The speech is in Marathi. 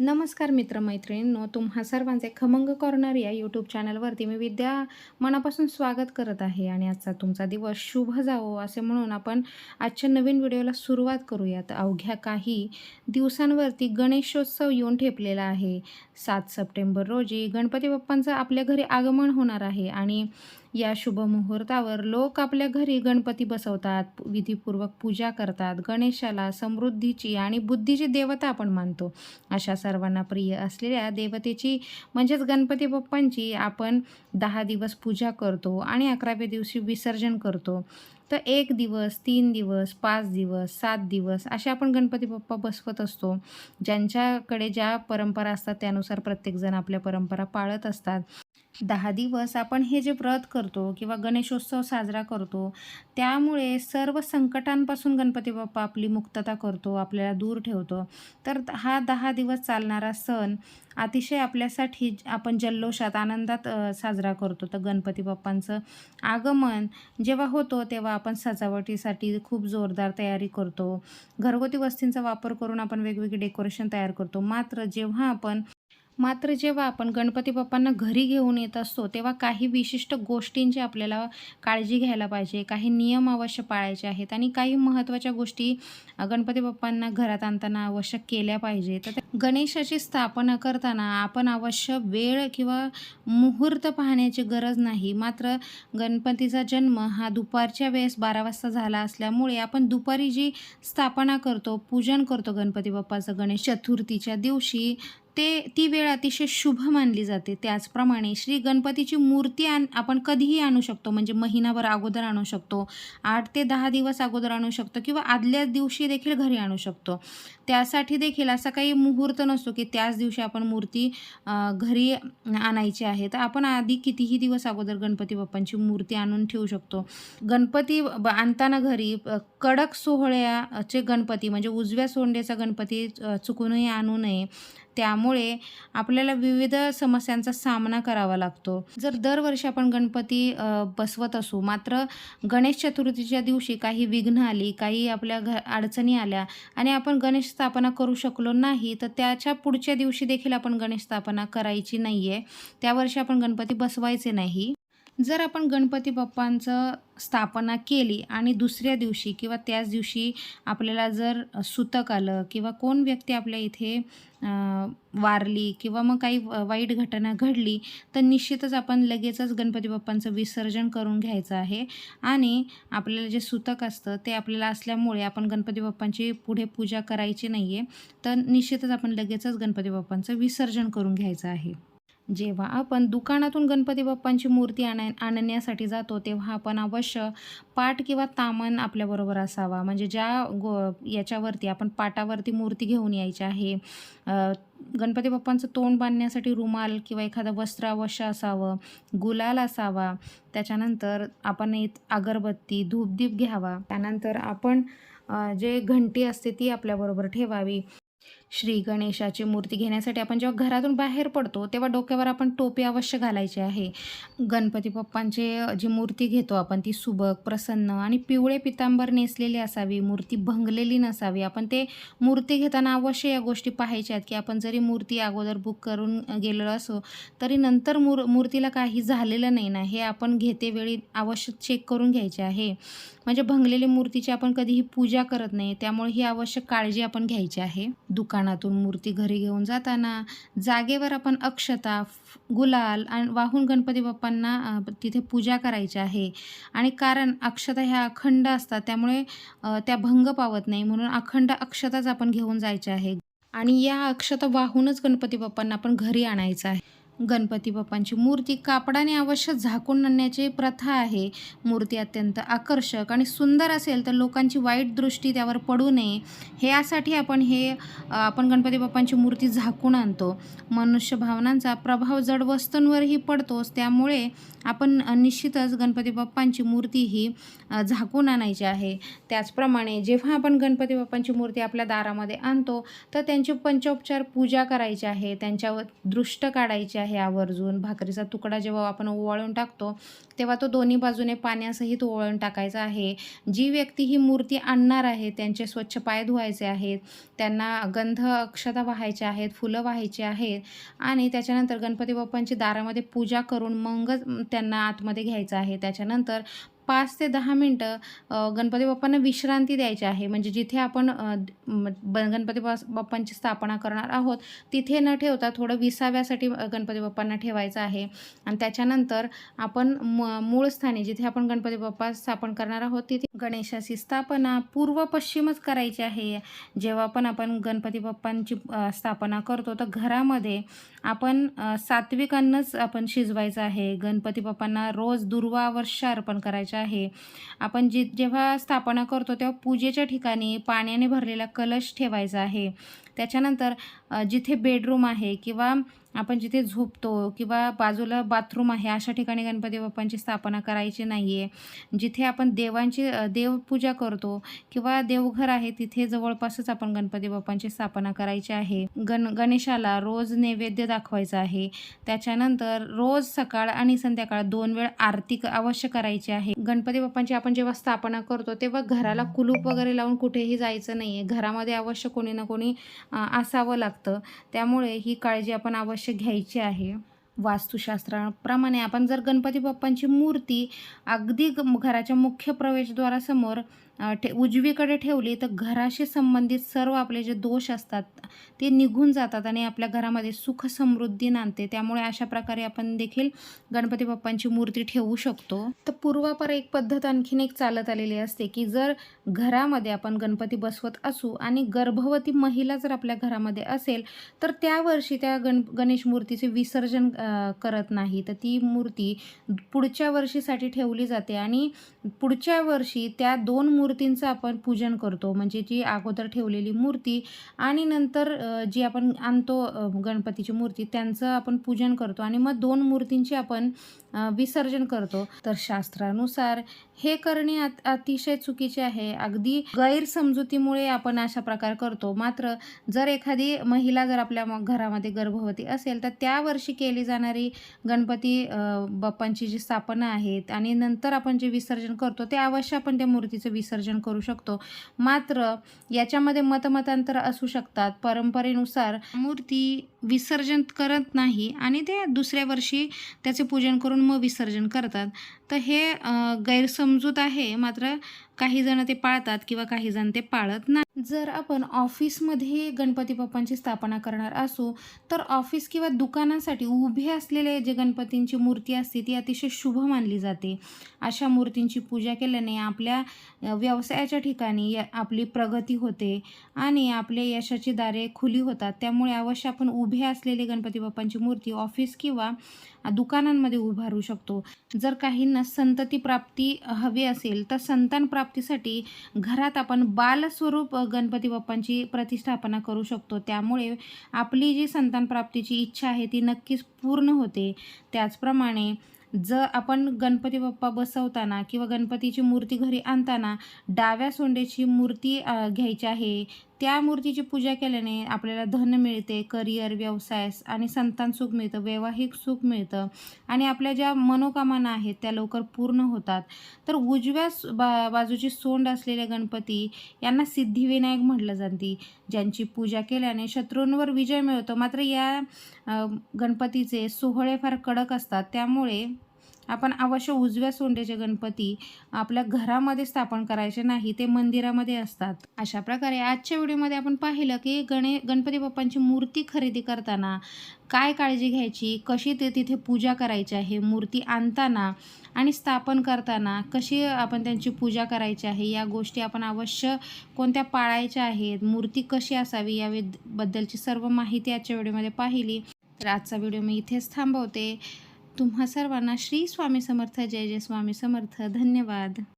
नमस्कार मित्रमैत्रिणींनो तुम्हा सर्वांचे खमंग कॉर्नर या यूट्यूब चॅनलवरती मी विद्या मनापासून स्वागत करत आहे आणि आजचा तुमचा दिवस शुभ जावो असे म्हणून आपण आजच्या नवीन व्हिडिओला सुरुवात करूयात. अवघ्या काही दिवसांवरती गणेशोत्सव येऊन ठेपलेला आहे. सात सप्टेंबर रोजी गणपती बाप्पांचं आपल्या घरी आगमन होणार आहे आणि या शुभ मुहूर्तावर लोक आपल्या घरी गणपती बसवतात विधीपूर्वक पूजा करतात गणेशाला समृद्धीची आणि बुद्धीची देवता आपण मानतो. अशा सर्वांना प्रिय असलेल्या देवतेची म्हणजेच गणपती बाप्पांची आपण दहा दिवस पूजा करतो आणि अकराव्या दिवशी विसर्जन करतो. तर एक दिवस तीन दिवस पाच दिवस सात दिवस असे आपण गणपती बाप्पा बसवत असतो. ज्यांच्याकडे ज्या परंपरा असतात त्यानुसार प्रत्येकजण आपल्या परंपरा पाळत असतात. दहा दिवस आपण हे जे व्रत करतो किंवा गणेशोत्सव साजरा करतो त्यामुळे सर्व संकटांपासून गणपती बाप्पा आपली मुक्तता करतो आपल्याला दूर ठेवतो. तर हा दहा दिवस चालणारा सण अतिशय आपल्यासाठी आपण जल्लोषात आनंदात साजरा करतो. तर गणपती बाप्पांचं आगमन जेव्हा होतो तेव्हा आपण सजावटीसाठी खूप जोरदार तयारी करतो. घरगुती वस्तींचा वापर करून आपण वेगवेगळे डेकोरेशन तयार करतो. मात्र जेव्हा आपण मात्र जेव्हा आपण गणपती बाप्पांना घरी घेऊन येत असतो तेव्हा काही विशिष्ट गोष्टींची आपल्याला काळजी घ्यायला पाहिजे. काही नियम अवश्य पाळायचे आहेत आणि काही महत्त्वाच्या गोष्टी गणपती बाप्पांना घरात आणताना आवश्यक केल्या पाहिजे तर त्या गणेशाची स्थापना करताना आपण अवश्य वेळ किंवा मुहूर्त पाहण्याची गरज नाही. मात्र गणपतीचा जन्म हा दुपारच्या वेळेस बारा वाजता झाला असल्यामुळे आपण दुपारी जी स्थापना करतो पूजन करतो गणपती बाप्पाचं गणेश चतुर्थीच्या दिवशी ते ती वेळ अतिशय शुभ मानली जाते. त्याचप्रमाणे श्री गणपतीची मूर्ती आण आपण कधीही आणू शकतो. म्हणजे महिनाभर अगोदर आणू शकतो. आठ ते दहा दिवस अगोदर आणू शकतो किंवा आदल्या दिवशी देखील घरी आणू शकतो. त्यासाठी देखील असा काही मुहूर्त नसतो की त्याच दिवशी आपण मूर्ती घरी आणायची आहे. तर आपण आधी कितीही दिवस अगोदर गणपती बाप्पांची मूर्ती आणून ठेवू शकतो. गणपती ब- आणताना घरी कडक सोहळ्याचे गणपती म्हणजे उजव्या सोंडेचा गणपती चुकूनही आणू नये. त्यामुळे आपल्याला विविध समस्यांचा सामना करावा लागतो. जर दरवर्षी आपण गणपती बसवत असू मात्र गणेश चतुर्थीच्या दिवशी काही विघ्न आली काही आपल्या घ अडचणी आल्या आणि आपण गणेश स्थापना करू शकलो नाही तर त्याच्या पुढच्या दिवशी देखील आपण गणेश स्थापना करायची नाही आहे त्या वर्षी आपण गणपती बसवायचे नाही. जर आपण गणपती बाप्पांचं स्थापना केली आणि दुसऱ्या दिवशी किंवा त्याच दिवशी आपल्याला जर सुतक आलं किंवा कोण व्यक्ती आपल्या इथे वारली किंवा मग काही व- वाईट घटना घडली तर निश्चितच आपण लगेचच गणपती बाप्पांचं विसर्जन करून घ्यायचं आहे. आणि आपल्याला जे सुतक असतं ते आपल्याला असल्यामुळे आपण गणपती बाप्पांची पुढे पूजा करायची नाही आहे तर निश्चितच आपण लगेचच गणपती बाप्पांचं विसर्जन करून घ्यायचं आहे. जेव्हा आपण दुकानातून गणपती बाप्पांची मूर्ती आण आणण्यासाठी जातो तेव्हा आपण अवश्य पाट किंवा तामण आपल्याबरोबर असावा. म्हणजे ज्या गो याच्यावरती आपण पाटावरती मूर्ती घेऊन यायची आहे गणपती बाप्पांचं तोंड बांधण्यासाठी रुमाल किंवा एखादं वस्त्र अवश्य असावं गुलाल असावा. त्याच्यानंतर आपण एक अगरबत्ती धूपदीप घ्यावा. त्यानंतर आपण जे घंटी असते ती आपल्याबरोबर ठेवावी. श्री गणेशाची मूर्ती घेण्यासाठी आपण जेव्हा घरातून बाहेर पडतो तेव्हा डोक्यावर आपण टोपी अवश्य घालायची आहे. गणपती बाप्पांचे जी मूर्ती घेतो आपण ती सुबक प्रसन्न आणि पिवळे पितांबर नेसलेली असावी मूर्ती भंगलेली नसावी आपण ते मूर्ती घेताना अवश्य या गोष्टी पाहायच्या आहेत की आपण जरी मूर्ती अगोदर बुक करून गेलेलो असो तरी नंतर मूर मूर्तीला काही झालेलं नाही ना हे आपण घेतेवेळी अवश्य चेक करून घ्यायचे आहे. म्हणजे भंगलेली मूर्तीची आपण कधीही पूजा करत नाही त्यामुळे ही आवश्यक काळजी आपण घ्यायची आहे. दुकान दुकानातून मूर्ती घरी घेऊन जाताना जागेवर आपण अक्षता गुलाल आणि वाहून गणपती बाप्पांना तिथे पूजा करायची आहे. आणि कारण अक्षता ह्या अखंड असतात त्यामुळे त्या भंग पावत नाही. म्हणून अखंड अक्षताच आपण घेऊन जायचे आहे. आणि या अक्षता वाहूनच गणपती बाप्पांना आपण घरी आणायचं आहे. गणपती बाप्पांची मूर्ती कापडाने अवश्य झाकून आणण्याची प्रथा आहे. मूर्ती अत्यंत आकर्षक आणि सुंदर असेल तर लोकांची वाईट दृष्टी त्यावर पडू नये. हे यासाठी आपण हे आपण गणपती बाप्पांची मूर्ती झाकून आणतो. मनुष्य भावनांचा प्रभाव जड वस्तूंवरही पडतोच. त्यामुळे आपण निश्चितच गणपती बाप्पांची मूर्ती ही झाकून आणायची आहे. त्याचप्रमाणे जेव्हा आपण गणपती बाप्पांची मूर्ती आपल्या दारामध्ये आणतो तर त्यांची पंचोपचार पूजा करायची आहे. त्यांच्यावर दृष्ट काढायची आहे. आहे आवर्जून. भाकरीचा तुकडा जेव्हा आपण ओवाळून टाकतो तेव्हा तो दोन्ही बाजूने पाण्यासहित ओवाळून टाकायचा आहे. जी व्यक्ती ही मूर्ती आणणार आहे त्यांचे स्वच्छ पाय धुवायचे आहेत त्यांना गंध अक्षता वाहायच्या आहेत फुलं व्हायची आहेत आणि त्याच्यानंतर गणपती बाप्पांची दारामध्ये पूजा करून मगच त्यांना आतमध्ये घ्यायचं आहे. त्याच्यानंतर पाच ते दहा मिनटं गणपती बाप्पांना विश्रांती द्यायची आहे. म्हणजे जिथे आपण गणपती बाप्पांची स्थापना करणार आहोत तिथे न ठेवता थोडं विसाव्यासाठी गणपती बाप्पांना ठेवायचं आहे. आणि त्याच्यानंतर आपण म मूळ स्थानी जिथे आपण गणपती बाप्पा स्थापन करणार आहोत तिथे गणेशाची स्थापना पूर्व पश्चिमच करायची आहे. जेव्हा पण आपण गणपती बाप्पांची स्थापना करतो तर घरामध्ये आपण सात्विक अन्नच आपण शिजवायचं आहे. गणपती बाप्पांना रोज दुर्वा वर्ष अर्पण करायचं आहे. आपण जी जेव्हा स्थापना करतो तेव्हा पूजेच्या ठिकाणी पाण्याने भरलेला कलश ठेवायचा आहे. त्याच्यानंतर जिथे बेडरूम आहे किंवा आपण जिथे झोपतो किंवा बाजूला बाथरूम आहे अशा ठिकाणी गणपती बाप्पांची स्थापना करायची नाही आहे जिथे आपण देवांची देवपूजा करतो किंवा देवघर आहे तिथे जवळपासच आपण गणपती बाप्पांची स्थापना करायची आहे. गण गणेशाला रोज नैवेद्य दाखवायचं आहे. त्याच्यानंतर रोज सकाळ आणि संध्याकाळ दोन वेळ आरती अवश्य करायची आहे. गणपती बाप्पांची आपण जेव्हा स्थापना करतो तेव्हा घराला कुलूप वगैरे लावून कुठेही जायचं नाही आहे घरामध्ये अवश्य कोणी ना कोणी असावं लागतं. त्यामुळे ही काळजी आपण अवश्य घ्यायचे आहे. वास्तुशास्त्राप्रमाणे आपण जर गणपती बाप्पांची मूर्ती अगदी घराच्या मुख्य प्रवेशद्वारासमोर ठे उजवीकडे ठेवली तर घराशी संबंधित सर्व आपले जे दोष असतात ते निघून जातात आणि आपल्या घरामध्ये सुख समृद्धी नांदते. त्यामुळे अशा प्रकारे आपण देखील गणपती बाप्पांची मूर्ती ठेवू शकतो. तर पूर्वापर एक पद्धत आणखीन एक चालत आलेली असते की जर घरामध्ये आपण गणपती बसवत असू आणि गर्भवती महिला जर आपल्या घरामध्ये असेल तर त्या वर्षी त्या गण गणेश मूर्तीचे विसर्जन करत नाही. तर ती मूर्ती पुढच्या वर्षीसाठी ठेवली जाते आणि पुढच्या वर्षी त्या दोन मूर्तींचं आपण पूजन करतो. म्हणजे जी अगोदर ठेवलेली मूर्ती आणि नंतर जी आपण आणतो गणपतीची मूर्ती त्यांचं आपण पूजन करतो आणि मग दोन मूर्तींची आपण विसर्जन करतो. तर शास्त्रानुसार हे करणे अतिशय चुकीचे आहे. अगदी गैरसमजुतीमुळे आपण अशा प्रकार करतो. मात्र जर एखादी महिला जर आपल्या घरामध्ये गर्भवती असेल तर त्या वर्षी केली जाणारी गणपती बाप्पांची जी स्थापना आहेत आणि नंतर आपण जे विसर्जन करतो ते अवश्य आपण त्या मूर्तीचं विसर्जन विसर्जन करू शकतो. मात्र याच्यामध्ये मतमतांतर असू शकतात. परंपरेनुसार मूर्ती विसर्जन करत नाही आणि ते दुसऱ्या वर्षी त्याचे पूजन करून मग विसर्जन करतात. तर हे गैरसमजूत आहे. मात्र काही जण ते पाळतात किंवा काही जण ते पाळत नाही. जर आपण ऑफिसमध्ये गणपती बाप्पांची स्थापना करणार असू तर ऑफिस किंवा दुकानासाठी उभे असलेले जे गणपतींची मूर्ती असते ती अतिशय शुभ मानली जाते. अशा मूर्तींची पूजा केल्याने आपल्या व्यवसायाच्या ठिकाणी य- आपली प्रगती होते आणि आपले यशाची दारे खुली होतात. त्यामुळे अवश्य आपण उभे असलेले गणपती बाप्पांची मूर्ती ऑफिस किंवा दुकानांमध्ये उभारू शकतो. जर काहींना संतती प्राप्ती हवी असेल तर संतान प्राप्तीसाठी घरात आपण बालस्वरूप गणपती बाप्पांची प्रतिष्ठापना करू शकतो. त्यामुळे आपली जी संतान प्राप्तीची इच्छा आहे ती नक्कीच पूर्ण होते. त्याचप्रमाणे जर आपण गणपती बाप्पा बसवताना किंवा गणपतीची मूर्ती घरी आणताना डाव्या सोंडेची मूर्ती घ्यायची आहे त्या मूर्तीची पूजा केल्याने आपल्याला धन मिळते करिअर व्यवसाय आणि संतान सुख मिळतं वैवाहिक सुख मिळतं आणि आपल्या ज्या मनोकामना आहेत त्या लवकर पूर्ण होतात. तर उजव्या बा बाजूची सोंड असलेले गणपती यांना सिद्धिविनायक म्हटलं जाते. ज्यांची पूजा केल्याने शत्रूंवर विजय मिळतो. मात्र या गणपतीचे सोहळे फार कडक असतात. त्यामुळे आपण अवश्य उजव्या सोंडेचे गणपती आपल्या घरामध्ये स्थापन करायचे नाही ते मंदिरामध्ये असतात. अशा प्रकारे आजच्या व्हिडिओमध्ये आपण पाहिलं की गणे गणपती बाप्पांची मूर्ती खरेदी करताना काय काळजी घ्यायची कशी ते तिथे पूजा करायची आहे मूर्ती आणताना आणि स्थापन करताना कशी आपण त्यांची पूजा करायची आहे या गोष्टी आपण अवश्य कोणत्या पाळायच्या आहेत मूर्ती कशी असावी या बद्दलची सर्व माहिती आजच्या व्हिडिओमध्ये पाहिली. तर आजचा व्हिडिओ मी इथेच थांबवते. तुम्हा सर्वांना श्री स्वामी समर्थ जय जय स्वामी समर्थ. धन्यवाद.